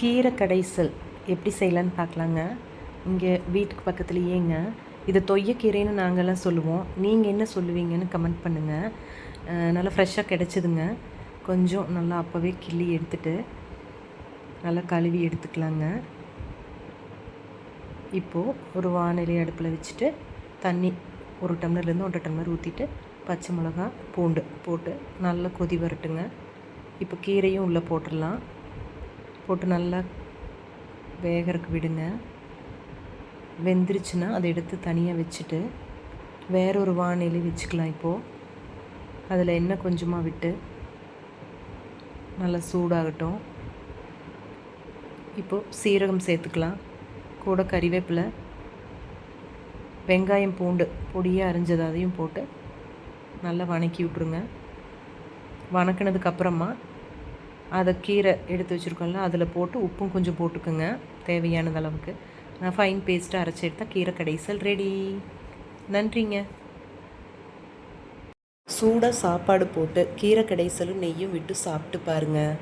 கீரை கடைசல் எப்படி செய்யலான்னு பார்க்கலாங்க. இங்கே வீட்டுக்கு பக்கத்துலேயேங்க. இது தொய்யக்கீரைன்னு நாங்கள்லாம் சொல்லுவோம். நீங்கள் என்ன சொல்லுவீங்கன்னு கமெண்ட் பண்ணுங்கள் நல்லா ஃப்ரெஷ்ஷாக கிடச்சிதுங்க. கொஞ்சம் நல்லா அப்போவே கிள்ளி எடுத்துட்டு நல்லா கழுவி எடுத்துக்கலாங்க. இப்போது ஒரு வானிலை அடுப்பில் வச்சுட்டு தண்ணி ஒரு டம்ளர்லேருந்து ஒன்றரை டம்ளர் ஊற்றிட்டு பச்சை மிளகா பூண்டு போட்டு நல்லா கொதி வரட்டுங்க. இப்போ கீரையும் உள்ளே போட்டுடலாம். போட்டு நல்லா வேகறதுக்கு விடுங்க. வெந்துருச்சுன்னா அதை எடுத்து தனியாக வச்சுட்டு வேற ஒரு வானிலை வச்சுக்கலாம் இப்போது அதில் எண்ணெய் கொஞ்சமாக விட்டு நல்லா சூடாகட்டும். இப்போது சீரகம் சேர்த்துக்கலாம். கூட கறிவேப்பிலை வெங்காயம் பூண்டு பொடியாக அரிஞ்சது அதையும் போட்டு நல்லா வணக்கி விட்ருங்க வணக்கினதுக்கப்புறமா அதை கீரை எடுத்து வச்சுருக்கோம்ல அதில் போட்டு உப்பும் கொஞ்சம் போட்டுக்கோங்க தேவையானது அளவுக்கு. நான் ஃபைன் பேஸ்ட்டாக அரைச்சி எடுத்தால் கீரை கடைசல் ரெடி நன்றிங்க. சூடாக சாப்பாடு போட்டு கீரை கடைசலும் நெய்யும் விட்டு சாப்பிட்டு பாருங்கள்